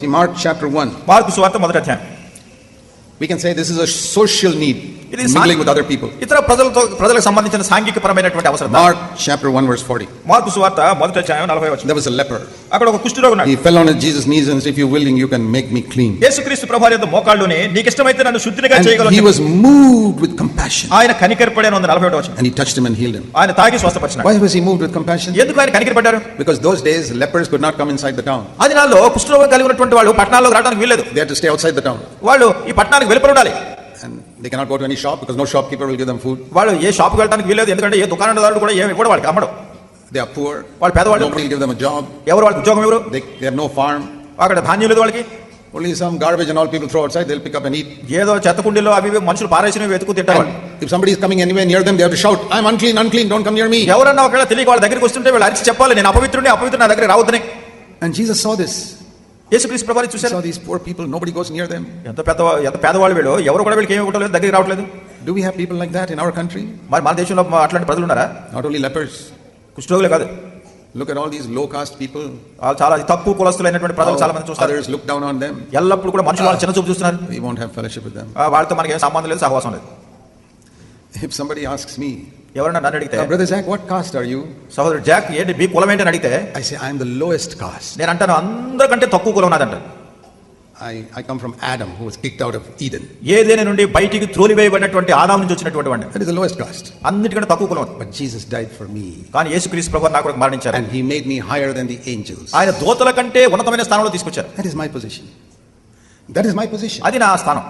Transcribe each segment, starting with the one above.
See, Mark chapter 1, mark సువార్త మొదటి అధ్యాయం we can say this is a social need, ఇది మింగ్లింగ్ విత్ అదర్ పీపుల్ ఇతర ప్రజలతో ప్రజలకు సంబంధించిన సాంఘిక పరమైనటువంటి అవసరం. మార్క్ చాప్టర్ 1 వర్స్ 40 మార్క్ సువార్త మొదట చాయం 40 వచనం. దేర్ వాస్ అ లెపర్ అక్కడ ఒక కుష్ఠరోగి ఉన్నాడు. He fell on Jesus knees and if you willing you can make me clean యేసుక్రీస్తు ప్రభువారి యొక్క మోకాళ్ళుని నీకు ఇష్టమైతే నన్ను శుద్ధినిగా చేయగలను he was moved with compassion ఆయన కనికరపడే 41 వచనం. And he touched him and healed him ఆయన తాగి స్వస్థపరిచాడు why was he moved with compassion ఎందుకు ఆయన కనికరపడ్డారు? Because those days lepers could not come inside the town ఆ దినాల్లో కుష్ఠరోగం కలిగి వాళ్ళు పట్టణాల్లోకి రావడానికి వీల్లేదు. They had to stay outside the town వాళ్ళు ఈ పట్టణానికి వెలుపల ఉండాలి. And they cannot go to any shop because no shopkeeper will give them food. వాళ్ళు ఏ షాప్కి వెళ్ళడానికి వీల్లేదు ఎందుకంటే ఏ దుకాణదారుడు కూడా ఏమి ఇవ్వడు వాళ్ళకి అమ్మడం They are poor. వాళ్ళు పేదవాళ్ళు Nobody will give them a job. ఎవరు వాళ్ళకి ఉద్యోగం ఎవరు They, they have no farm. అక్కడ ధాన్యం లేదు వాళ్ళకి Only some garbage and all people throw outside, they'll pick up and eat. ఏదో చెత్త కుండీలో అవి ఇవి మనుషులు పారేసినవి వెతుకు తింటారు వాళ్ళు. And if somebody is coming anywhere near them, they have to shout, I'm unclean, unclean, don't come near me. ఎవరన్నా ఒకవేళ తెలియక వాళ్ళ దగ్గరికి వస్తుంటే వీళ్ళు అరిచి చెప్పాలి నేను అపవిత్రుడిని అపవిత్రుడు నా దగ్గర రావద్దని And Jesus saw this. యేసుక్రీస్తు ప్రభావి చూశారు saw these poor people, nobody goes near them. ఎంత పెద్ద ఎంత పేదవాళ్ళు వీళ్ళు ఎవరు కూడా వీళ్ళకి ఏమి ఇవ్వట్లేదు దగ్గరికి రావట్లేదు Do we have people like that in our country? మరి మన దేశంలో అట్లాంటి ప్రజలు ఉన్నారా Not only lepers. కుష్ఠరోగులే కాదు Look at all these low caste people. వాళ్ళు చాలా తక్కువ కులస్తులైనటువంటి ప్రజలు చాలా మంది చూస్తారు Others look down on them. ఎల్లప్పుడు కూడా మనుషులు చిన్న చూపు చూస్తున్నారు We won't have fellowship with them. ఆ, వాళ్ళతో మనకి ఏం సంబంధం లేదు సహవాసం లేదు If somebody asks me, ఎవరన్నా నన్ను అడిగితే brother Jack what caste are you సోదరు జాక్ ఏంటి మీ కులం ఏంటి అని అడిగితే I say I'm the lowest caste నేను అంటాను అందరికంటే తక్కువ కులం ఉన్నదంట I I come from Adam who was kicked out of Eden ఏదేనే నుండి బయటికి త్రోలి వేయబడినటువంటి ఆదాం నుంచి వచ్చినటువంటి వాడు that is the lowest caste అన్నిటికంటే తక్కువ కులం but Jesus died for me కానీ యేసుక్రీస్తు ప్రభువు నా కొరకు మరణించారు. And he made me higher than the angels ఆయన దూతల కంటే ఉన్నతమైన స్థానంలో తీసుకొచ్చారు. That is my position that is my position అది నా స్థానం.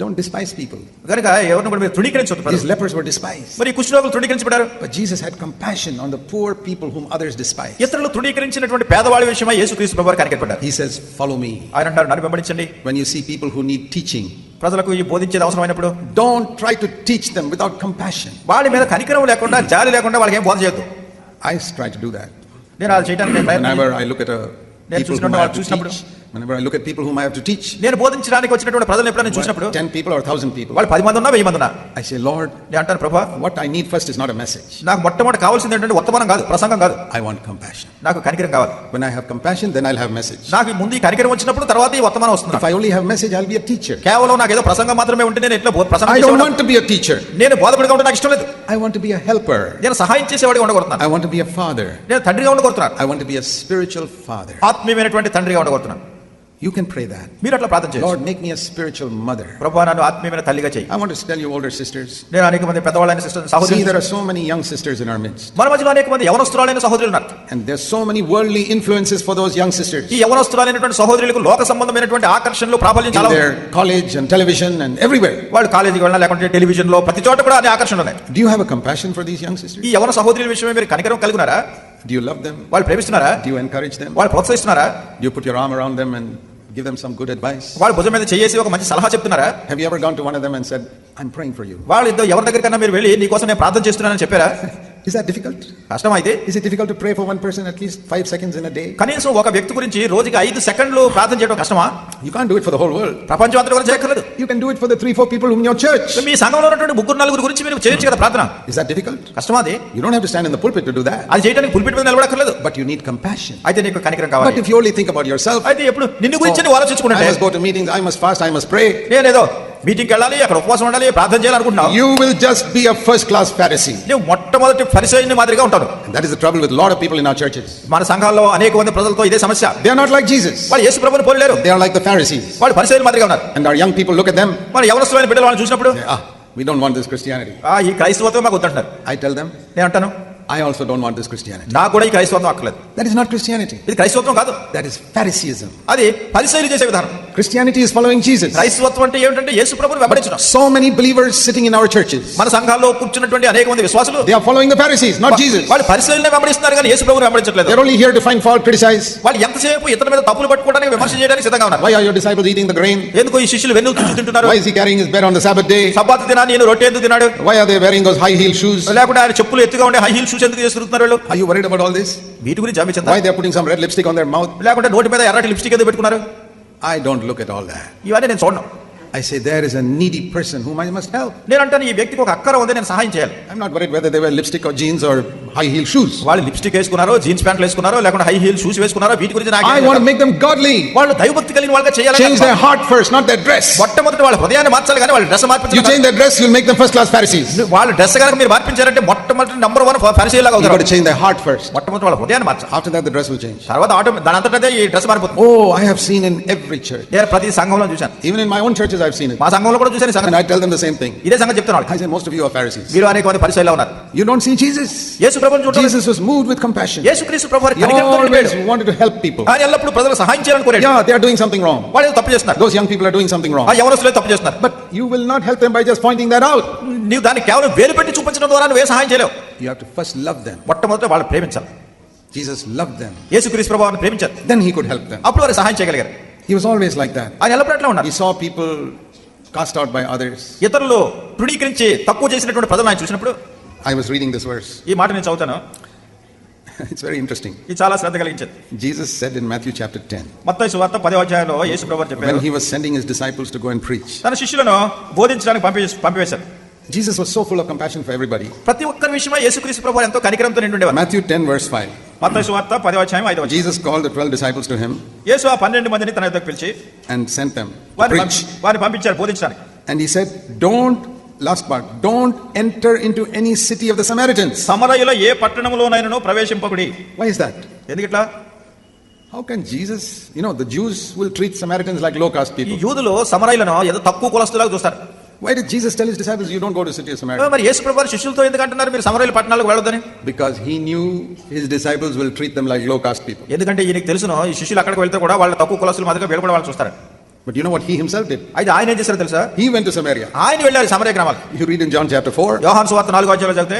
Don't despise people. కనుక ఎవరిని కూడా మీరు తృణీకరించవద్దు These ప్రజలు. lepers were despised. మరి ఈ కుష్ఠరోగులు తృణీకరించబడారు But Jesus had compassion on the poor people whom others despise. ఇతరులు తృణీకరించినటువంటి పేదవాళ్ళ విషయమై యేసుక్రీస్తు ప్రభు కనికరపడ్డారు He says, Follow me. ఆయన అంటారు నన్ను వెంబడించండి When you see people who need teaching, ప్రజలకు ఈ బోధించేది అవసరమైనప్పుడు don't try to teach them without compassion. వాళ్ళ మీద కనికరం లేకుండా జాలి లేకుండా వాళ్ళకి ఏం బోధ చేయొద్దు I try to do that. నేను అది చేయడానికి నేను ప్రయత్నం Whenever I look at a నేను people whom చూసినప్పుడు I have వాళ్ళు to చూసినప్పుడు teach, whenever I look at people whom I have to teach, నేను బోధించడానికి వచ్చినటువంటి ప్రజలు ఎప్పుడైనా చూసినప్పుడు ten people or thousand people, వాళ్ళు పది మంది ఉన్నా వెయ్యి మంది ఉన్నా I say, Lord, నేను అంటాను ప్రభా what I need first is not a message. నాకు మొట్టమొదటి కావాల్సింది ఏంటంటే వర్తమానం కాదు ప్రసంగం కాదు I want compassion. నాకు కనికరం కావాలి When I have compassion, then I'll have message. నాకు ముందు ఈ కనికరం వచ్చినప్పుడు తర్వాత ఈ వర్తమానం వస్తుంది If I only have message, I'll be a teacher. కేవలం నాకు ఏదో ప్రసంగం మాత్రమే ఉంటే నేను ఎట్లా ప్రసంగం I don't want to be a teacher. నేను బోధకుడిగా ఉంటే నాకు ఇష్టం లేదు I want to be a helper. నేను సహాయం చేసేవాడిగా ఉండగలుగుతున్నాను I want to be a father. నేను తండ్రిగా ఉండగలుగుతున్నాను I want to be a spiritual father. ఆత్మీయమైనటువంటి తండ్రిగా ఉండగలుగుతున్నాను You can pray that. మీరు అట్లా ప్రార్థన చేయండి Lord, make me a spiritual mother. ప్రభా నన్ను ఆత్మీయమైన తల్లిగా చేయి I want to tell you, older sisters, నేను అనేక మంది పెద్దవాళ్ళైన సిస్టర్ see, సహోదరులు there are so many young sisters in our midst. మన మధ్యలో అనేక మంది యవనస్తురాలైన సహోదరులు ఉన్నారు And there's so many worldly influences for those young sisters ఈ యవనస్తురాలైనటువంటి సహోదరులకు లోక సంబంధమైనటువంటి ఆకర్షణలు ప్రాబల్యం in చాలా ఉంది. their college and television and everywhere. వాళ్ళు కాలేజీకి వెళ్ళినా లేకుంటే టెలివిజన్ లో ప్రతి చోట కూడా అనే ఆకర్షణలు ఉన్నాయి Do you have a compassion for these young sisters? ఈ యవన సహోదరుల విషయమే మీరు కనికరం కలిగినారా Do you love them? వాళ్ళు ప్రేమిస్తున్నారా Do you encourage them? వాళ్ళు ప్రోత్సహిస్తున్నారా Do you put your arm around them and give them some good advice? వాళ్ళు భుజం మీద చేసి ఒక మంచి సలహా చెప్తున్నారా Have you ever gone to one of them and said, I'm praying for you? వాళ్ళు ఇద్దరు ఎవరి దగ్గరికన్నా మీరు వెళ్ళి నీకోసం నేను ప్రార్థన చేస్తున్నానని చెప్పారా ఇస్ దట్ డిఫికల్ట్ కష్టం అయితే is it difficult pray for one person at least seconds in a కనీసం ఒక వ్యక్తి గురించి రోజుకి ఐదు సెకండ్లు ప్రార్థన చేయడం కష్టమా? You can't do it for whole world ప్రపంచం అంతా can do it for the people in your church మీ సంఘంలో ఉన్నటువంటి ముగ్గురు నలుగురు గురించి మీరు చేయొచ్చు కదా ప్రార్థన. ఇస్ దట్ డిఫికల్ట్ కష్టమా అది? You don't have to stand in the pulpit అది చేయడానికి పుల్పిట్ మీద నిలబడకలదు బట్ యు నీడ్ కంపాషన్ అయితే నీకు కనికరం కావాలి. థింక్ అబౌట్ యువర్ సెల్ఫ్ అయితే ఎప్పుడు నిన్ను గురించి నువ్వు I must go I must pray నేనేదో వీటికి వెళ్ళాలి అక్కడ ఉపవాసం ఉండాలి ప్రార్థన చేయాలనుకుంటున్నావు. You will just be a first class Pharisee నువ్వు మొట్టమొదటి ఫరిసైన్ మాదిరిగా ఉంటారు that is the trouble with lot of people in our churches మన సంఘాల్లో అనేక మంది ప్రజలతో ఇదే సమస్య. They are not like Jesus వాళ్ళు యేసు ప్రభువుని పోలలేరు. They are like the Pharisees వాళ్ళు ఫరిసైన్ మాదిరిగా ఉన్నారు. And are young people look at them మన యవనస్థులైన బిడ్డలు వాళ్ళని చూసినప్పుడు? We don't want this Christianity ఆ ఈ క్రైస్తవత్వం మాకు ఉంటుంటారు ఐ టెల్ దెం నేను అంటాను I also don't want this Christianity నాకు కూడా ఈ క్రైస్తవత్వం అక్కర్లేదు. దట్ ఇస్ నాట్ క్రిస్టియానిటీ ఇది క్రైస్తవత్వం కాదు. దట్ ఇస్ ఫారిసిజం అది పరిసయలు చేసే విధానం. Christianity is following Jesus. క్రైస్తవత్వం అంటే ఏమిటంటే యేసు ప్రభుని వెంబడించడం So many believers sitting in our churches. మన సంఘాల్లో కూర్చున్నటువంటి అనేక మంది విశ్వాసులు They are following the Pharisees, not Jesus. వాళ్ళు పరిశైలిని వెంబడిస్తున్నారు కానీ యేసు ప్రభుని వెంబడించట్లేదు They're only here to find fault, criticize. వాళ్ళు ఎంతసేపు ఇతర మీద తప్పులు పట్టుకోవడానికి విమర్శ చేయడానికి సిద్ధంగా ఉన్నారు Why are your disciples eating the grain? ఎందుకు ఈ శిష్యులు వెన్ను తింటున్నారు Why is he carrying his bed on the Sabbath day? Sabbath దినాన్ని నేను రొట్టె ఎందుకు తిన్నాడు Why are they wearing those high heel shoes? లేకుంటే ఆయన చెప్పులు ఎత్తుగా ఉండే హై హీల్ షూస్ ఎందుకు చేసుకుంటున్నారు వీళ్ళు Are you worried about all this? వీటి గురించి ఆలోచించండి Why they are putting some red lipstick on their mouth? లేకుంటే నోటి మీద ఎర్రటి లిప్స్టిక్ ఎందుకు పెట్టుకున్నారు I don't look at all that. You are in சொன்னோம் I say, there is a needy person whom I must help. నేను అంటాను ఈ వ్యక్తికి ఒక అక్కర ఉంది నేను సహాయం చేయాలి I'm not worried whether they wear lipstick or jeans or high heel shoes. వాళ్ళు లిప్స్టిక్ వేసుకున్నారో జీన్స్ ప్యాంట్లు వేసుకున్నారో లేకుంటే హై హీల్ షూస్ వేసుకున్నారో వీటి గురించి నాకు I want to make them godly. వాళ్ళు దైవభక్తి కలిగిన వాళ్ళగా Change చేయాలి their heart first, not their dress. మొట్టమొదటి వాళ్ళ హృదయాన్ని మార్చాలి కానీ వాళ్ళ dress You మార్పించాలి change their dress, you'll make them first class Pharisees. వాళ్ళ డ్రెస్ కనుక మీరు మార్పించారంటే మొట్టమొదటి నంబర్ వన్ పరిశీలగా You've got అవుతారు to change their heart first. మొట్టమొదటి వాళ్ళ హృదయాన్ని మార్చాలి After that, the dress will change. తర్వాత ఆటో దాని అంతటా ఈ డ్రెస్ మారిపోతుంది Oh, I have seen in every church. నేను ప్రతి సంఘంలో చూశాను Even in my own churches, I've seen it. మా సంఘంలో కూడా చూశాను ఈ And సంఘం I tell them the same thing. ఇదే సంఘం చెప్తున్నాడు I say, most of you are Pharisees. మీరు అనేక మంది పరిశీలిలో ఉన్నారు You don't see Jesus. యేసు ప్రభుని చూడండి Jesus was moved with compassion. యేసు క్రీస్తు ప్రభు వారి He కనికరంతో always నిండాడు. wanted to help people. ఆయన ఎల్లప్పుడూ ప్రజలకు సహాయం చేయాలని కోరాడు Yeah, they are doing something wrong. వాళ్ళు ఏదో తప్పు చేస్తున్నారు Those young people are doing something ఆ wrong. యవనస్తులే తప్పు చేస్తున్నారు But you will not help them by just pointing that out. నీవు దాన్ని కేవలం వేలు పెట్టి చూపించడం ద్వారా నువ్వే సహాయం చేయలేవు You have to first love them. మొట్టమొదట వాళ్ళు ప్రేమించాలి Jesus loved them. యేసు క్రీస్తు ప్రభావాన్ని ప్రేమించారు Then he could help them. అప్పుడు వారు సహాయం చేయగలిగారు He was always like that. ఆయన ఎల్లప్పుడూ అట్లా He ఉన్నారు saw people cast out by others. ఇతరులు తృణీకరించి తక్కువ చేసినటువంటి ప్రజలు ఆయన చూసినప్పుడు I was reading this verse. ఈ మాట నేను చదువుతాను It's very interesting. ఇది చాలా శ్రద్ధ కలిగించింది Jesus said in Matthew chapter 10, మత్తయి సువార్త పదో అధ్యాయంలో యేసు ప్రభు చెప్పారు when he was sending his disciples to go and preach, తన శిష్యులను బోధించడానికి పంపి పంపివేశారు Jesus was so full of compassion for everybody. ప్రతి ఒక్కరి విషయమై యేసుక్రీస్తు ప్రభు ఎంతో కనికరంతో నిండి ఉండేవారు Matthew 10, verse 5. సువార్త పదవచాయం ఐదవ Jesus call the 12 disciples to him యేసు ఆ 12 మందిని తన యొద్దకు పిలిచి అండ్ సెంట్ దెం వారిని పంపించారు బోధించడానికి. And he said don't last part don't enter into any city of the Samaritans సమరయుల ఏ పట్టణములోనైనను ప్రవేశింపకుడి? వై ఇస్ దట్ ఎందుకట్లా? How can Jesus you know the Jews will treat Samaritans like low caste people యూదులు సమరయులను ఏదో తక్కువ కులస్తులాగా చూస్తారు. Why did Jesus tell his disciples, You don't go to city of Samaria? మరి యేసు ప్రభు వారి శిష్యులతో ఎందుకు అంటున్నారు మీరు సమరయుల పట్టణాలకు వెళ్ళొద్దని Because he knew his disciples will treat them like low caste people. ఎందుకంటే ఈయనకి తెలుసును ఈ శిష్యులు అక్కడికి వెళ్తే కూడా వాళ్ళ తక్కువ కులస్తుల మాదిరిగా వీళ్ళు కూడా వాళ్ళు చూస్తారు But you know what he himself did? అయితే ఆయన ఏం చేశారో తెలుసా He went to Samaria. ఆయన వెళ్ళారు సమరయ గ్రామాలకు You read in John chapter 4, యోహాన్ సువార్త నాలుగో అధ్యాయంలో చదివితే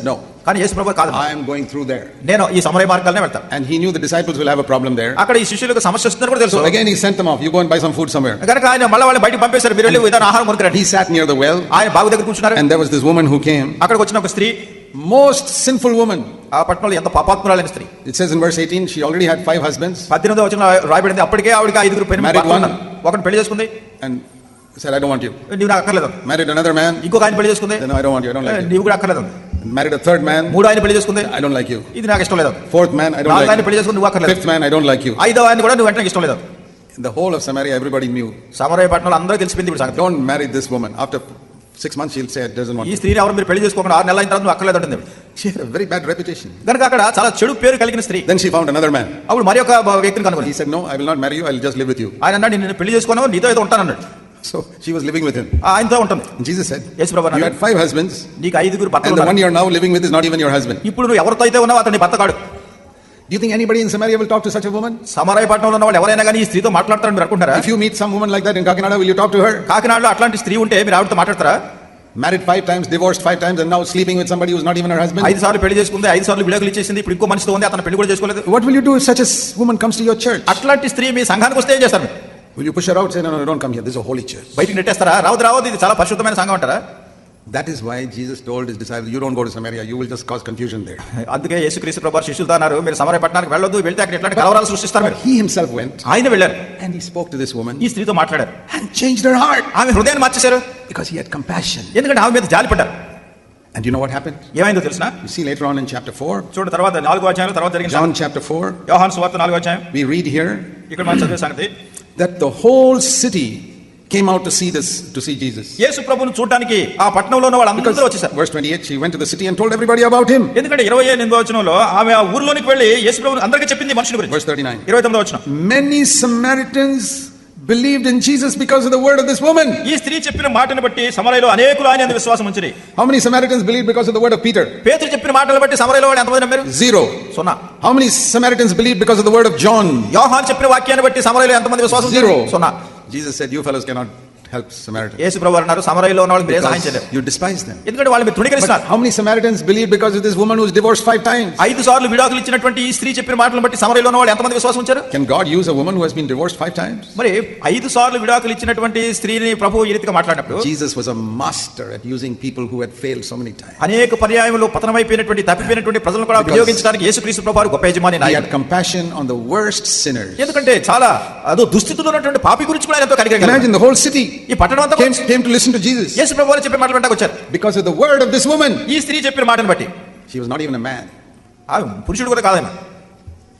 said, No, కానీ యేసు ప్రభు కాదు I am going through there. నేను ఈ సమరయ మార్గాలనే వెళ్తాను And he knew the disciples will have a problem there. అక్కడ ఈ శిష్యులకు సమస్య వస్తుందని కూడా తెలుసు So again, he sent them off. You go and buy some food somewhere. కనుక ఆయన మళ్ళీ వాళ్ళు బయటకు పంపేశారు మీరు వెళ్ళి ఏదైనా ఆహారం కొనుక్కరండి He sat near the well, ఆయన బాగు దగ్గర కూర్చున్నారు and there was this woman who came, అక్కడికి వచ్చిన ఒక స్త్రీ most sinful woman. ఆ పట్టణంలో ఎంత పాపాత్మురాలైన స్త్రీ It says in verse 18, she already had five husbands పద్దెనిమిదో వచ్చిన రాయబడింది అప్పటికే ఆవిడకి ఐదుగురు పెళ్లి Married భర్తలు one. ఉన్నారు. ఒకరిని పెళ్లి చేసుకుంది and said, I don't want you. నీవు నాకు అక్కర్లేదు Married another man, ఇంకొక ఆయన పెళ్లి చేసుకుంది then I don't want you. I don't like you. నీవు కూడా అక్కర్లేదు Married a third man, మూడో ఆయన పెళ్ళి చేసుకుంది I don't like you. ఇది నాకు ఇష్టం లేదు Fourth man, I don't నాలుగు ఆయన like పెళ్ళి you. చేసుకుని నువ్వు అక్కర్లేదు Fifth man, I don't like you. ఐదో ఆయన కూడా నువ్వు వెంటనే ఇష్టం లేదు In the whole of Samaria, everybody knew. సమరయ పట్టణంలో అందరూ తెలిసిపోయింది ఇప్పుడు సంగతి Don't marry this woman. After six months, she'll say, it doesn't want ఈ you. స్త్రీని ఎవరు మీరు పెళ్ళి చేసుకోకుండా ఆరు నెలల అయిన తర్వాత నువ్వు అక్కర్లేదు అంటుంది She had a very bad reputation. కనుక అక్కడ చాలా చెడు పేరు కలిగిన స్త్రీ Then she found another man. అప్పుడు మరి ఒక వ్యక్తిని కనుగొని He said, No, I will not marry you. I'll just live with you. ఆయన అన్నాడు నేను పెళ్ళి చేసుకోను నీతో ఏదో ఉంటాను అన్నాడు So she was living with him. ఆ, ఆయనతో ఉంటుంది Jesus said, Yes, Prabhu. You had five husbands, నీకు ఐదుగురు భర్తలు and the one ఉన్నారు. you're now living with is not even your husband. ఇప్పుడు నువ్వు ఎవరితో అయితే ఉన్నావు అతని భర్త కాడు Do you think anybody in Samaria will talk to such a woman? సమరయ పట్టణంలో ఉన్న వాళ్ళు ఎవరైనా కానీ ఈ స్త్రీతో మాట్లాడతారని మీరు అనుకుంటారా If you meet some woman like that in Kakinada, will you talk to her? కాకినాడలో అట్లాంటి స్త్రీ ఉంటే మీరు ఆవిడతో మాట్లాడతారా Married five times, divorced five times, and now sleeping with somebody who's not even her husband? ఐదు సార్లు పెళ్ళి చేసుకుంది ఐదు సార్లు విడాకులు ఇచ్చేసింది ఇప్పుడు ఇంకో మనిషితో ఉంది అతను పెళ్ళి కూడా చేసుకోలేదు What will you do if such a s- woman comes to your church? అట్లాంటి స్త్రీ మీ సంఘానికి వస్తే ఏం చేస్తారు మీరు? Will you push her out? Say, No, no, no, don't come here. This is a holy church. బయటికి నెట్టేస్తారా రావద్దు రావద్దు ఇది చాలా పరిశుద్ధమైన సంఘం అంటారా That is why Jesus told his disciples, You don't go to Samaria, you will just cause confusion there. అందుకే యేసుక్రీస్తు ప్రభు శిష్యులతో అన్నారు మీరు సమరయ పట్టణానికి వెళ్ళొద్దు వెళ్తే అక్కడ ఎట్లాంటి కలవరాలు సృష్టిస్తారు మీరు he himself went ఆయన వెళ్ళారు and he spoke to this woman ఈ స్త్రీతో మాట్లాడారు and changed her heart ఆమె హృదయాన్ని మార్చేశారు because he had compassion. ఎందుకంటే ఆమె మీద జాలిపడ్డారు And you know what happened? ఏమైందో తెలిసిన You see later on in chapter 4, చూడు తర్వాత నాలుగో అధ్యాయం తర్వాత జరిగిన John chapter 4, యోహాను సువార్త నాలుగో అధ్యాయం we read here ఇక్కడ మనం చదివే సంగతి that the whole city came out to see this, to see Jesus. యేసు ప్రభును చూడడానికి ఆ పట్టణంలో ఉన్న వాళ్ళందరూ Because వచ్చేసారు verse 28, she went to the city and told everybody about him. ఎందుకంటే ఇరవై ఎనిమిదో వచనంలో ఆమె ఆ ఊర్లోనికి వెళ్ళి యేసు ప్రభుని అందరికీ చెప్పింది మనుషుల గురించి Verse 39. ఇరవై తొమ్మిదో వచనం Many Samaritans believed in Jesus because of the word of this woman. ఈ స్త్రీ చెప్పిన మాటను బట్టి సమరయలో అనేకులు ఆయన యందు విశ్వాసం ఉంచిరి How many Samaritans believed because of the word of Peter? పేతురు చెప్పిన మాటలు బట్టి సమరయలో వాళ్ళు ఎంతమంది నమ్మారు Zero. సున్నా How many Samaritans believed because of the word of John? యోహాన్ చెప్పిన వాక్యాన్ని బట్టి సమరయలో ఎంతమంది విశ్వాసం ఉంచారు? Zero. సున్నా Jesus said, You fellows cannot help Samaritans. యేసు ప్రభు అన్నారు సమరయ్యలో ఉన్న వాళ్ళకి మీరే సహాయం చేయలేరు Because you despise them. ఎందుకంటే వాళ్ళు మీరు But తృణీకరిస్తున్నారు how many Samaritans believed because of this woman who's divorced five times? ఐదు సార్లు విడాకులు ఇచ్చినటువంటి ఈ స్త్రీ చెప్పిన మాటలను బట్టి సమరయ్యలో ఉన్న వాళ్ళు ఎంతమంది విశ్వాసం ఉంచారు Can God use a woman who has been divorced five times? మరి ఐదు సార్లు విడాకులు ఇచ్చినటువంటి స్త్రీని ప్రభు ఈ రీతిగా మాట్లాడినప్పుడు Jesus was a master at using people who had failed so many times. అనేక పర్యాయంలో పతనమైపోయినటువంటి తప్పిపోయినటువంటి ప్రజలను కూడా Because- వినియోగించడానికి యేసుక్రీస్తు ప్రభు వారు గొప్ప యజమాని He నాయకుడు had compassion on the worst sinners. ఎందుకంటే చాలా అదో దుస్థితిలో ఉన్నటువంటి పాపి గురించి కూడా ఆయన ఎంతో కనికరం Imagine the whole city ఈ పట్టణం అంతా came, came to listen to Jesus యేసు ప్రభు వారు చెప్పే మాటలు వెంటకు వచ్చారు because of the word of this woman. ఈ స్త్రీ చెప్పిన మాటను బట్టి She was not even a man. ఆ పురుషుడు కూడా కాదన్న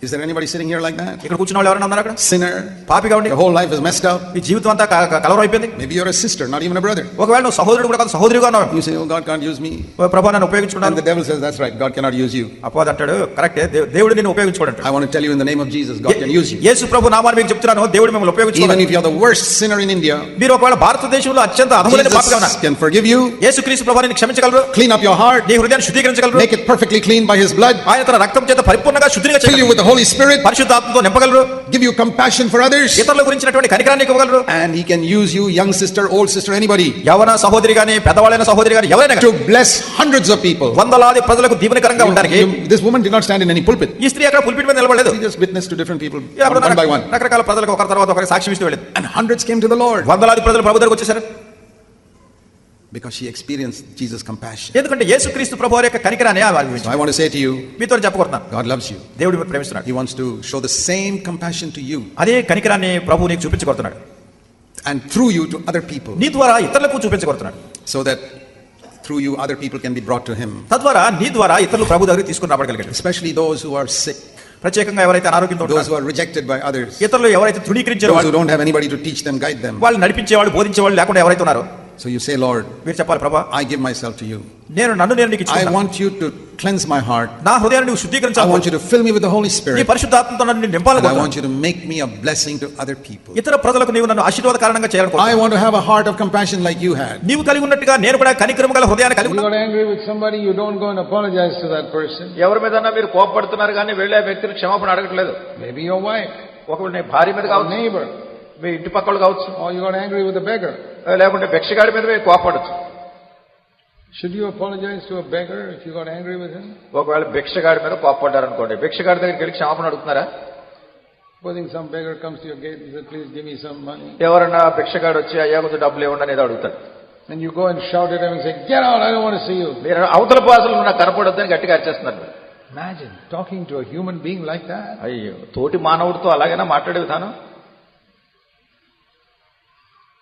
Is there anybody sitting here like that? ఇక్కడ కూర్చున్న వాళ్ళు ఎవరైనా ఉన్నారు అక్కడ Sinner. పాపిగా ఉండి Your whole life is messed up. ఈ జీవితం అంతా కలవరం అయిపోయింది Maybe you're a sister, not even a brother. ఒకవేళ నువ్వు సహోదరుడు కూడా కాదు సహోదరిగా ఉన్నావు You say, Oh, God can't use me. ఓ ప్రభా నన్ను And the devil says, That's right, God cannot use you. అపోద అంటాడు కరెక్టే దేవుడు నిన్ను ఉపయోగించుకోడు I want to tell you in the name of Jesus, God can use you. యేసు ప్రభు నామాన్ని మీకు చెప్తున్నాను దేవుడు మిమ్మల్ని Even ఉపయోగించుకోవాలి if you're the worst sinner in India, మీరు ఒకవేళ భారతదేశంలో అత్యంత అధములైన పాపిగా Jesus ఉన్నారు can forgive you, యేసు క్రీస్తు ప్రభు నిన్ను క్షమించగలరు clean up your heart, నీ హృదయాన్ని శుద్ధీకరించగలరు make it perfectly clean by His blood, ఆయన తన రక్తం చేత పరిపూర్ణంగా శుద్ధిగా fill you చేయగలరు with the హోలీ స్పిరిట్ పరిశుద్ధాత్మతో నింపగలరు. Give you compassion for others ఇతరుల గురించినటువంటి కనికరాన్ని ఇవ్వగలరు. And he can use you young sister old sister anybody ఎవరైనా సహోదరి గాని పెద్దవాళ్ళైన సహోదరి గాని ఎవరైనా to bless hundreds of people వందలాది ప్రజలకు దీవెనకరంగా ఉండడానికి this woman did not stand in any pulpit ఈ స్త్రీ అక్కడ పుల్పిట్ మీద నిలబడలేదు. Just witness to different people one by one రకరకాల ప్రజలకు ఒక తర్వాత ఒకరికి సాక్షి ఇస్తూ వెళ్ళేది. And hundreds came to the lord వందలాది ప్రజలు ప్రభు దగ్గరికి వచ్చేసారు because she experienced Jesus' compassion. ఎందుకంటే యేసుక్రీస్తు ప్రభు వారి యొక్క కనికరాన్ని అనుభవించారు I want to say to you, మీతో చెప్పకూడతున్నాను God loves you. దేవుడు మిమ్మల్ని ప్రేమిస్తున్నాడు He wants to show the same compassion to you అదే కనికరాన్ని ప్రభు నీకు చూపించగలుగుతున్నాడు and through you to other people నీ ద్వారా ఇతరులకు చూపించగలుగుతున్నాడు so that through you other people can be brought to Him, తద్వారా నీ ద్వారా ఇతరులు ప్రభు దగ్గరికి తీసుకుని రాబడగలిగాడు especially those who are sick, ప్రత్యేకంగా ఎవరైతే అనారోగ్యంతో those ఉంటారో who are rejected by others, ఇతరులు ఎవరైతే తృణీకరించారో those who వాళ్ళు don't have anybody to teach them, guide them. వాళ్ళు నడిపించేవాళ్ళు బోధించేవాళ్ళు లేకుండా ఎవరైతే ఉన్నారో So you say, Lord, మీరు చెప్పాలి ప్రభా I give myself to you. నేను నన్ను నేను నీకు I ఇచ్చుకుంటాను. want you to cleanse my heart. నా హృదయాన్ని నువ్వు I శుద్ధీకరించాలి want you to fill me with the Holy నీ Spirit. పరిశుద్ధాత్మతో నన్ను నేను And I నింపాలి want you to make me a blessing to other people. ఇతర ప్రజలకు నీవు నన్ను ఆశీర్వాద కారణంగా I చేయాలనుకో want to have a heart of compassion like you had. నీవు కలిగి ఉన్నట్టుగా నేను కూడా కనికరము గల హృదయాన్ని కలిగి You ఉన్నాను got angry with somebody, you don't go and apologize to that person. ఎవరి మీద మీరు కోపడుతున్నారు కానీ వెళ్ళే వ్యక్తిని క్షమాపణ అడగట్లేదు Maybe your wife, ఒకవేళ నీ భార్య మీద or కావచ్చు neighbor, మీ ఇంటి పక్కలు కావచ్చు or you got angry with a beggar. లేకుంటే భిక్షగాడి మీద మీరు కోపడచ్చు Should you apologize to a beggar if you got angry with him? ఒకవేళ భిక్షగాడి మీద కోపడ్డారు అనుకోండి భిక్షగాడి దగ్గరికి వెళ్ళి క్షమాపణ అడుగుతున్నారా Supposing some beggar comes to your gate and says, please give me some money. ఎవరన్నా భిక్షగాడు వచ్చి అయ్యా కొంచెం డబ్బులు ఇవ్వండి అనేది అడుగుతాడు you go and shout at him and say, get out, I don't want to see you. మీరు అవతల పాసలు నాకు కనపడొద్దని గట్టిగా అరిచేస్తున్నారు Imagine talking to a human being like that. అయ్యో తోటి మానవుడితో అలాగైనా మాట్లాడే విధానం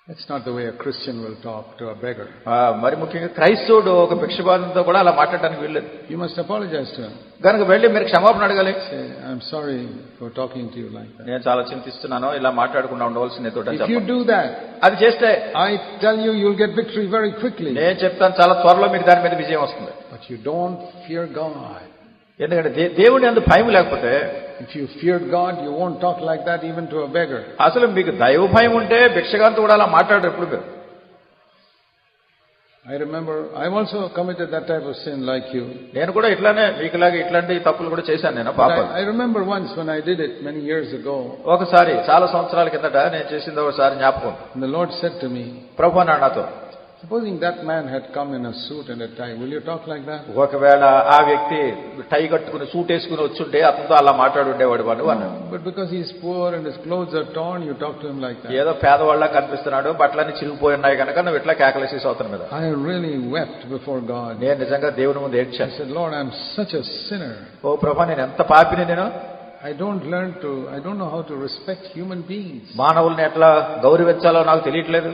That's not the way a Christian will talk to a beggar. ఆ, మరి ముఖ్యంగా క్రైస్తవుడు ఒక భిక్షబాధంతో కూడా అలా మాట్లాడడానికి వీల్లేదు You must apologize to him. కనుక వెళ్ళి మీరు క్షమాపణ అడగాలి Say, I'm sorry for talking to you like that. నేను చాలా చింతిస్తున్నాను ఇలా మాట్లాడకుండా ఉండవలసింది నీతో అని If you చెప్పండి. do that, అది చేస్తే I tell you, you'll get victory very quickly. నేను చెప్తాను చాలా త్వరలో మీకు దాని మీద విజయం వస్తుంది But you don't fear God. ఎందుకంటే దే- దేవుని అందు భయం లేకపోతే If you feared God, you won't talk like that even to a beggar. అసలు మీకు దైవ భయం ఉంటే భిక్షగాంతో కూడా అలా మాట్లాడరు ఎప్పుడు మీరు I remember I've also committed that type of sin like you. నేను కూడా ఇట్లానే మీకులాగా ఇట్లాంటి తప్పులు కూడా చేశాను నేను I, I remember once when I did it many years ago, ఒకసారి చాలా సంవత్సరాల కిందట నేను చేసింది ఒకసారి జ్ఞాపకం the Lord said to me, ప్రభు నాతో Supposing that man had come in a suit and a tie, will you talk like that? ఒకవేళ ఆ వ్యక్తి టై కట్టుకుని సూట్ వేసుకుని వచ్చుంటే అతనితో అలా మాట్లాడి ఉండేవాడు వాడు అన్నాడు But because he's poor and his clothes are torn, you talk to him like that. ఏదో పేదవాళ్ళ కనిపిస్తున్నాడు బట్టలన్నీ చిరిగిపోయి ఉన్నాయి కనుక నువ్వు ఇట్లా కేకలేసేసి అవుతాను మీద I really wept before God. నేను నిజంగా దేవుని ముందు I ఏడ్చాను said, Lord, I'm such a sinner. ఓ ప్రభా నేను ఎంత పాపిని నేను I don't learn to, I don't know how to respect human beings. మానవుల్ని ఎట్లా గౌరవించాలో నాకు తెలియట్లేదు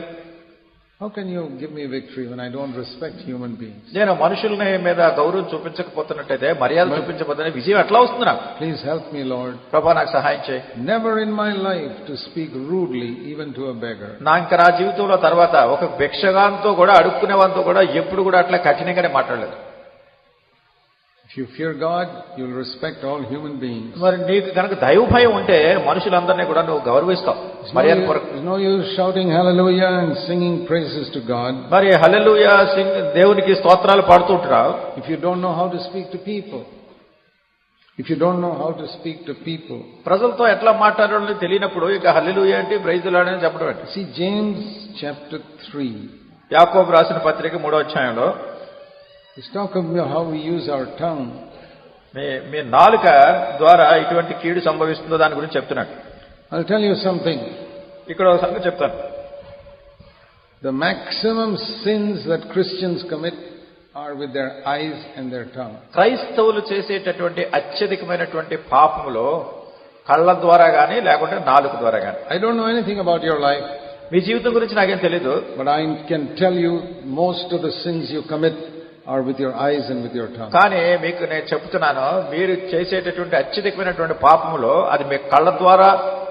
How can you give me victory when I don't respect human beings? నేను మనుషుల్ని మీద గౌరవం చూపించకపోతున్నట్టయితే మర్యాద చూపించకపోతే విజయం ఎట్లా వస్తుంది నాకు Please help me, Lord. ప్రభా నాకు సహాయం చేయి Never in my life to speak rudely even to a beggar. నా ఇంకా నా జీవితంలో తర్వాత ఒక భిక్షగాంతో కూడా అడుక్కునే వారితో కూడా ఎప్పుడు కూడా అట్లా కఠినంగానే మాట్లాడలేదు If you fear God, you'll respect all human beings. మరి నీకు కనుక దైవ భయం ఉంటే మనుషులందరినీ కూడా నువ్వు గౌరవిస్తావు There's no, మర్యాద use, కొరకు there's no use shouting hallelujah and singing praises to God మరి హల్లెలూయా సింగ్ దేవునికి స్తోత్రాలు పాడుతుంటున్నావు if you don't know how to speak to people. If you don't know how to speak to people, ప్రజలతో ఎట్లా మాట్లాడాలో తెలియనప్పుడు ఇక హల్లిలు ఏంటి ప్రైజులాడని చెప్పడం ఏంటి see James chapter 3. యాకోబు రాసిన పత్రిక మూడో అధ్యాయంలో He's talking about how we use our tongue. మీ మీ నాలుక ద్వారా ఇటువంటి కీడు సంభవిస్తుందో దాని గురించి చెప్తున్నాడు I'll tell you something. ఇక్కడ ఒక సంగతి చెప్తాను The maximum sins that Christians commit are with their eyes and their tongue. క్రైస్తవులు చేసేటటువంటి అత్యధికమైనటువంటి పాపములో కళ్ళ ద్వారా గాని లేకుంటే నాలుక ద్వారా గాని I don't know anything about your life, మీ జీవితం గురించి నాకేం తెలీదు but I can tell you most of the sins you commit are with your eyes and with your tongue. కానీ మీకు నేను చెప్తున్నాను మీరు చేసేటటువంటి అత్యధికమైనటువంటి పాపములో అది మీ కళ్ళ ద్వారా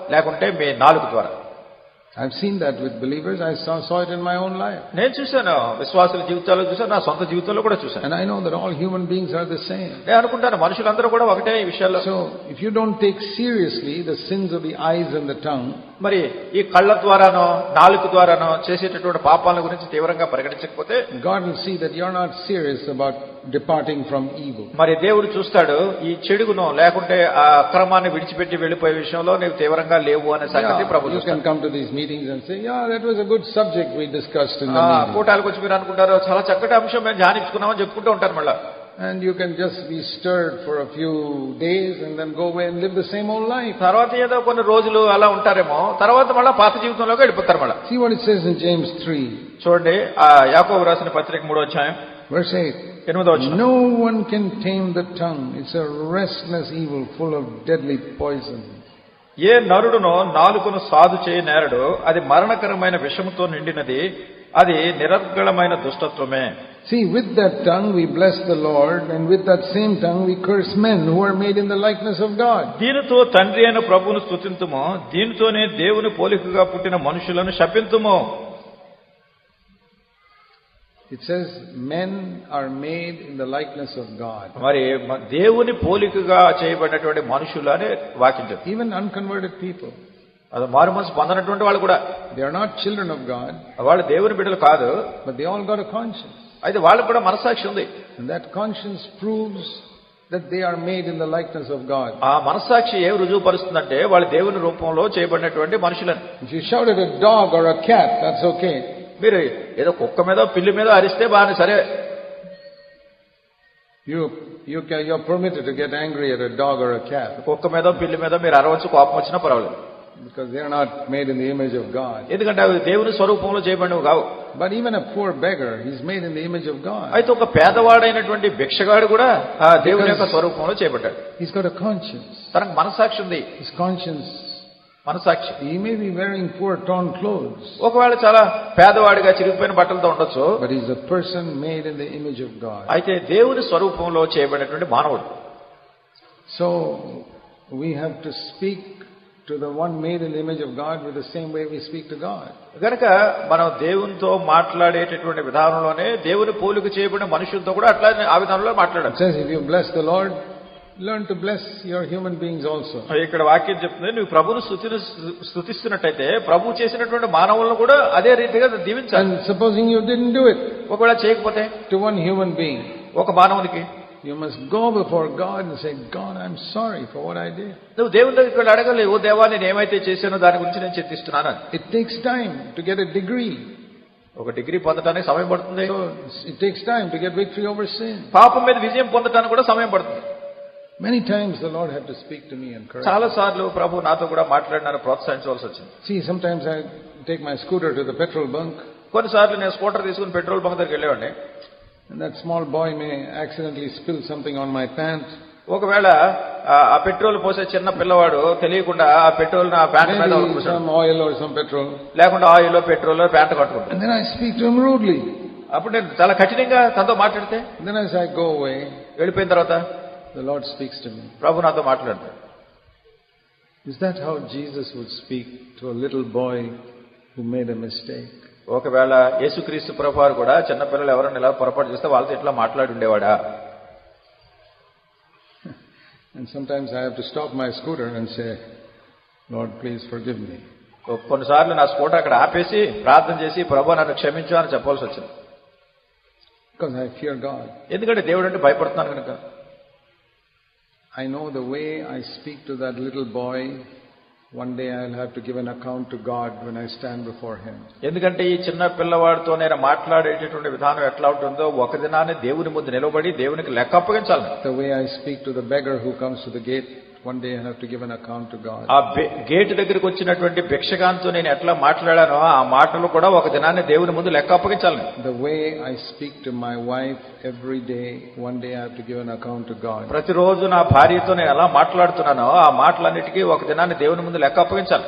లేకుంటే మీ నాలుక ద్వారా I've seen that with believers. I saw, saw it in my own life. నేను చూశాను విశ్వాసుల జీవితాల్లో చూశాను నా సొంత జీవితంలో కూడా చూశాను And I know that all human beings are the same. నేను అనుకుంటాను మనుషులందరూ కూడా ఒకటే ఈ విషయాల్లో So, if you don't take seriously the sins of the eyes and the tongue, మరి ఈ కళ్ళ ద్వారానో నాలుక ద్వారానో చేసేటటువంటి పాపాల గురించి తీవ్రంగా పరిగణించకపోతే God will see that you're not serious about departing from evil. మరి దేవుడు చూస్తాడు ఈ చెడుగును లేకుంటే ఆ అక్రమాన్ని విడిచిపెట్టి వెళ్ళిపోయే విషయంలో నీవు తీవ్రంగా లేవు అనే సంగతి Yeah, ప్రభు you చూస్తాడు can come to these meetings and say, yeah, that was a good subject we discussed in the ఆ, meeting. కూటాలకు వచ్చి మీరు అనుకుంటారు చాలా చక్కటి అంశం మేము ధ్యానించుకున్నామని చెప్పుకుంటూ ఉంటారు మళ్ళా And you can just be stirred for a few days and then go away and live the same old life. తర్వాత ఏదో కొన్ని రోజులు అలా ఉంటారేమో తర్వాత మళ్ళా పాత జీవితంలోకి వెళ్ళిపోతారు మళ్ళా See what it says in James 3, చూడండి ఆ యాకోబు రాసిన పత్రిక మూడో అధ్యాయం verse 8. ఎనిమిదో వచ్చిన No one can tame the tongue. It's a restless evil full of deadly poison. ఏ నరుడునో నాలుకను సాధు చేయ నేరడు అది మరణకరమైన విషముతో నిండినది అది నిరర్గళమైన దుష్టత్వమే See, with that tongue we bless the Lord, and with that same tongue we curse men who are made in the likeness of God. దీనితో తండ్రి అయిన ప్రభువును స్తుతింతుము దీనితోనే దేవుని పోలికగా పుట్టిన మనుషులను శపింతుము It says, men are made in the likeness of God. మరి మ- దేవుని పోలికగా చేయబడినటువంటి మనుషులు అని వాక్యం చెప్తుంది Even unconverted people. అది మారు మనసు పొందనటువంటి వాళ్ళు కూడా They are not children of God, వాళ్ళు దేవుని బిడ్డలు కాదు but they all got a conscience. అయితే వాళ్ళకు కూడా మనసాక్షి ఉంది And that conscience proves that they are made in the likeness of God. ఆ మనసాక్షి ఏం రుజువుపరుస్తుందంటే వాళ్ళు దేవుని రూపంలో చేయబడినటువంటి మనుషులని If you shout at a dog or a cat, that's okay. మీరు ఏదో కుక్క మీద పిల్లి మీద అరిస్తే బాగానే సరే can, you're permitted to get angry at a dog or a cat కుక్క మీద పిల్లి మీద మీరు అరవచ్చు కోపం వచ్చినా pర్వాలేదు because they're not made in the image of God. ఎందుకంటే అవి దేవుని స్వరూపంలో చేయబడినవి కావు But even a poor beggar, he's made in the image of God. అయితే ఒక పేదవాడైనటువంటి భిక్షగాడు కూడా ఆ దేవుని యొక్క స్వరూపంలో చేయబడ్డాడు He's got a conscience. తనకు మనసాక్షి ఉంది His conscience, మనసాక్షి he may be wearing poor torn clothes, ఒకవేళ చాలా పేదవాడిగా చిరిగిపోయిన బట్టలతో ఉండొచ్చు but he's a person made in the image of God. అయితే దేవుని స్వరూపంలో చేయబడినటువంటి మానవుడు So we have to speak to the one made in the image of God with the same way we speak to God. గనక మనం దేవునితో మాట్లాడేటటువంటి విధానంలోనే దేవుని పోలిక చేయబడిన మనుషులతో కూడా అట్లా ఆ విధానంలో It మాట్లాడాలి says if you bless the Lord, learn to bless your human beings also. ఇక్కడ వాక్యం చెప్తుంది నువ్వు ప్రభును స్థుతి స్థుతిస్తున్నట్టయితే ప్రభు చేసినటువంటి మానవులను కూడా అదే రీతిగా దీవించాలి And supposing you didn't do it ఒకవేళ చేయకపోతే to one human being, ఒక మానవునికి you must go before God and say, God, I'm sorry for what I did. నువ్వు దేవుని దగ్గరికి వెళ్ళి అడగలి ఓ దేవా నేను ఏమైతే చేశానో దాని గురించి నేను చింతిస్తున్నాను అని. It takes time to get a degree. ఒక డిగ్రీ పొందడానికి సమయం పడుతుంది So it takes time to get victory over sin. పాపం మీద విజయం పొందడానికి కూడా సమయం పడుతుంది Many times the Lord had to speak to me and correct. చాలా సార్లు ప్రభు నాతో కూడా మాట్లాడినాను ప్రోత్సహించవలసి వచ్చింది See, sometimes I take my scooter to the petrol bunk, కొన్నిసార్లు నేను స్కూటర్ తీసుకుని పెట్రోల్ బంక్ దగ్గరికి వెళ్ళేవాడిని and that small boy may accidentally spill something on my pant. ఒకవేళ ఆ ఆ పెట్రోల్ పోసే చిన్న పిల్లవాడు తెలియకుండా ఆ పెట్రోల్ నా ప్యాంట్ మీద Maybe ఉడుకుతాడు. some oil or some petrol. లేకుండా oil petrol pant కట్టుకుంటాడు And then I speak to him rudely. అప్పుడు నేను చాలా కఠినంగా తనతో మాట్లాడితే And then as I go away, వెళ్ళిపోయిన తర్వాత the Lord speaks to me. ప్రభు నాతో మాట్లాడతాడు Is that how Jesus would speak to a little boy who made a mistake? ఒకవేళ యేసుక్రీస్తు ప్రభు వారు కూడా చిన్నపిల్లలు ఎవరైనా ఇలా పొరపాటు చేస్తే వాళ్ళతో ఇట్లా మాట్లాడి ఉండేవాడా And sometimes I have to stop my scooter and say, Lord, please forgive me. కొన్నిసార్లు నా స్కూటర్ అక్కడ ఆపేసి ప్రార్థన చేసి ప్రభు నన్ను క్షమించు అని చెప్పాల్సి వచ్చింది Because I fear God. ఎందుకంటే దేవుడు అంటే భయపడుతున్నాను కనుక I know the way I speak to that little boy, one day I'll have to give an account to God when I stand before Him. ఎందుకంటే ఈ చిన్న పిల్లవాడితో నేను మాట్లాడేటటువంటి విధానం ఎట్లా ఉంటుందో ఒక దినాన్ని దేవుని ముందు నిలబడి దేవునికి లెక్క అప్పగించాలి The way I speak to the beggar who comes to the gate, One day I'll have to give an account to God. ఆ గేటు దగ్గరికి వచ్చినటువంటి భిక్షగాంతో నేను ఎట్లా మాట్లాడానో ఆ మాటలు కూడా ఒక దినాన్ని దేవుని ముందు లెక్క అప్పగించాలి The way I speak to my wife every day, one day I have to give an account to God. ప్రతిరోజు నా భార్యతో నేను ఎలా మాట్లాడుతున్నానో ఆ మాటలన్నిటికీ ఒక దినాన్ని దేవుని ముందు లెక్క అప్పగించాలి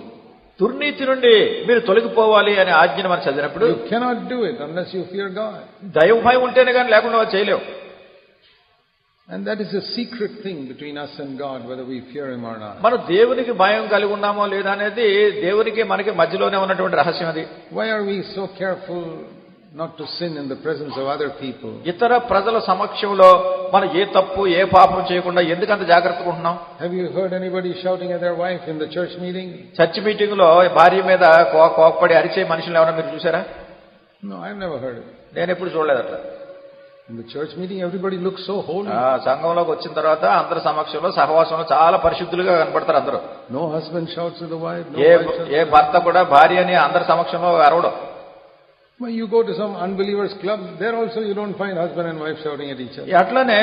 దుర్నీతి నుండి మీరు తొలగిపోవాలి అనే ఆజ్ఞను మనం చదివినప్పుడు God. దైవ భయం ఉంటేనే కానీ లేకుండా చేయలేవు And that is a secret thing between us and God, whether we fear Him or not. మనం దేవునికి భయం కలిగి ఉన్నామో లేదా అనేది దేవునికి మనకి మధ్యలోనే ఉన్నటువంటి రహస్యం అది Why are we so careful not to sin in the presence of other people? ఇతర ప్రజల సమక్షంలో మనం ఏ తప్పు ఏ పాపం చేయకుండా ఎందుకంత జాగ్రత్తగా ఉంటున్నాం Have you heard anybody shouting at their wife in the church meeting? Church మీటింగ్లో భార్య మీద కో- కోపపడి అరిచే మనుషులు ఎవరైనా మీరు చూసారా No, I've never heard it. నేను ఎప్పుడు చూడలేదు అట్లా In the church meeting, everybody looks so holy. సంఘంలోకి వచ్చిన తర్వాత అందరి సమక్షంలో సహవాసంలో చాలా పరిశుద్ధులుగా కనపడతారు అందరూ No husband shouts at the wife. No ఏ భర్త కూడా భార్య అని అందరి సమక్షంలో అరవడం When you go to some unbelievers club, there also you don't find husband and wife shouting at each other. అట్లనే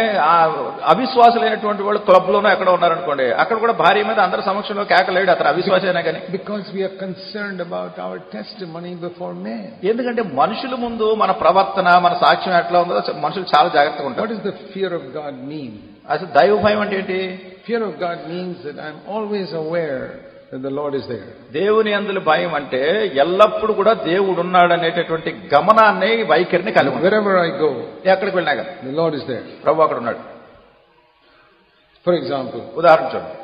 అవిశ్వాసులైనటువంటి వాళ్ళు క్లబ్ లోనో ఎక్కడ ఉన్నారనుకోండి అక్కడ కూడా భార్య మీద అందరి సమక్షంలో కేకలేడు అతను అవిశ్వాసైనా కానీ Because we are concerned about our testimony before men. ఎందుకంటే మనుషుల ముందు మన ప్రవర్తన మన సాక్ష్యం ఎట్లా ఉందో మనుషులు చాలా జాగ్రత్తగా What ఉంటారు does the fear of God mean? అసలు దైవ భయం అంటే ఏంటి Fear of God means that I'm always aware the Lord is there. దేవుని అందులో భయం అంటే ఎల్లప్పుడూ కూడా దేవుడు ఉన్నాడు అనేటటువంటి గమనాన్ని వైఖరిని కలిగి ఉంటాడు. Wherever I go, ఎక్కడికి వెళ్ళినా కదా the Lord is there. ప్రభు అక్కడ ఉన్నాడు For example, ఉదాహరణ చూడండి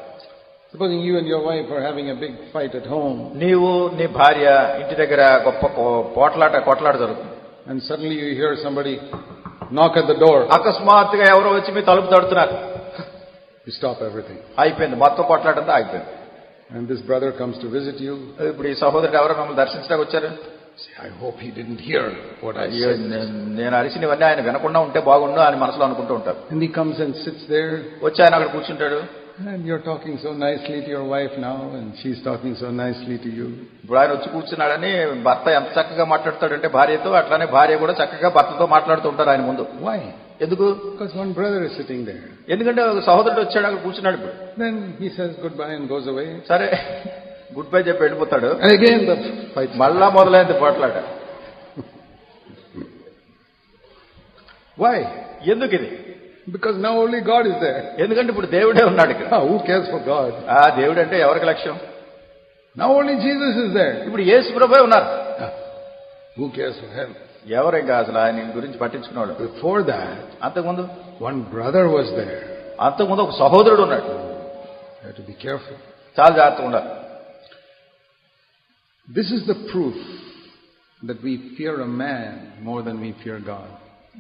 supposing you and your wife are having a big fight at home, నీవు నీ భార్య ఇంటి దగ్గర గొప్ప పోట్లాట కొట్లాట జరుగుతుంది and suddenly you hear somebody knock at the door, అకస్మాత్తుగా ఎవరో వచ్చి మీ తలుపు తడుతున్నారు you stop everything. అయిపోయింది మొత్తం కొట్లాటంతా అయిపోయింది And this brother comes to visit you. ఇప్పుడు ఈ సహోదరుడు ఎవరో మిమ్మల్ని దర్శించడానికి వచ్చారు Say, I hope he didn't hear what I అయ్యో, said. నేను- నేను అరిసినవన్నీ ఆయన వినకుండా ఉంటే బాగుండు అని మనసులో అనుకుంటూ ఉంటారు And he comes and sits there, వచ్చి ఆయన అక్కడ కూర్చుంటాడు and you're talking so nicely to your wife now, and she's talking so nicely to you. ఇప్పుడు ఆయన వచ్చి కూర్చున్నాడని భర్త ఎంత చక్కగా మాట్లాడతాడంటే భార్యతో అట్లానే భార్య కూడా చక్కగా భర్తతో మాట్లాడుతూ ఉంటారు ఆయన ముందు Why? ఎందుకు Because one brother is sitting there. ఎందుకంటే ఒక సహోదరుడు వచ్చాడు అక్కడ కూర్చున్నాడు ఇప్పుడు Then he says goodbye and goes away. సరే గుడ్ బై చెప్పి వెళ్ళిపోతాడు And again the fight. మళ్ళా మొదలైంది పోట్లాట Why? ఎందుకు ఇది Because now only God is there. ఎందుకంటే ఇప్పుడు దేవుడే ఉన్నాడు ఇక్కడ Ah, who cares for God? ఆ దేవుడు అంటే ఎవరికి లక్ష్యం Now only Jesus is there. ఇప్పుడు యేసు ప్రభే ఉన్నారు Ah, who cares for him? ఎవరు ఇంకా అసలు ఆయన గురించి పట్టించుకున్నాడు Before that, అంతకుముందు one brother was there. అంతకుముందు ఒక సహోదరుడు ఉన్నాడు You have to be careful. చాలా జాగ్రత్తగా ఉండాలి This is the proof that we fear a man more than we fear God.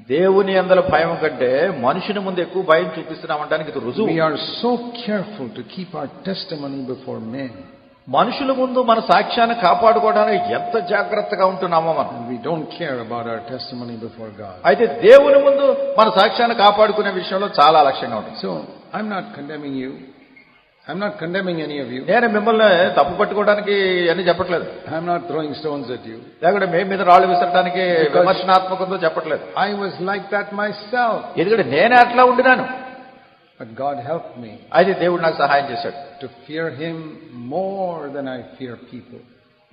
దేవుని అందల భయం కంటే మనుషుని ముందు ఎక్కువ భయం చూపిస్తున్నామంటానికి ఇది రుజువు We are so careful to keep our testimony before men. మనుషుల ముందు మన సాక్ష్యాన్ని కాపాడుకోవడానికి ఎంత జాగ్రత్తగా ఉంటున్నామో మనం we don't care about our testimony before God. అయితే దేవుని ముందు మన సాక్ష్యాన్ని కాపాడుకునే విషయంలో చాలా లక్ష్యంగా ఉంటుంది So, I'm not condemning you. I'm not condemning any of you. నేను మిమ్మల్ని తప్పు పట్టుకోవడానికి అని చెప్పట్లేదు I'm not throwing stones at you. లేకుంటే మేము మీద రాళ్ళు విసరడానికి విమర్శనాత్మకంతో చెప్పట్లేదు I was like that myself. ఎందుకంటే నేనే అట్లా ఉండినాను But God helped me అయితే దేవుడు నాకు సహాయం చేశాడు to fear Him more than I fear people.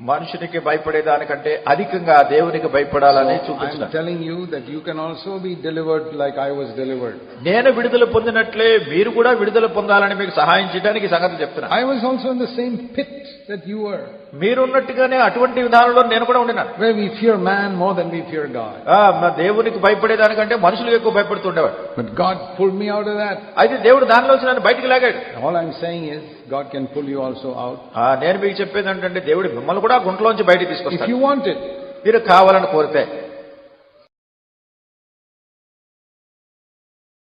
మనుషునికి భయపడే దానికంటే అధికంగా దేవునికి భయపడాలని చూపిస్తున్నాడ్ నేను విడుదల పొందినట్లే మీరు కూడా విడుదల పొందాలని మీకు సహాయం చేయడానికి సంగతి చెప్తున్నా. I was also in the same pit that you you're మీరున్నట్టుగానే అటువంటి విధానంలో నేను కూడా ఉండినాను where we fear man more than we fear God. ఆ, మా దేవునికి భయపడేదానికంటే మనుషులు ఎక్కువ భయపడుతుండేవాడు But God pulled me out of that. అయితే దేవుడు దానిలోంచి నన్ను బయటికి లాగాడు All I'm saying is, God can pull you also out ఆ, నేను మీకు చెప్పేది ఏంటంటే దేవుడు మిమ్మల్ని కూడా ఆ గుంటలోంచి బయటికి if తీసుకొస్తాడు you want it. మీరు కావాలని కోరితే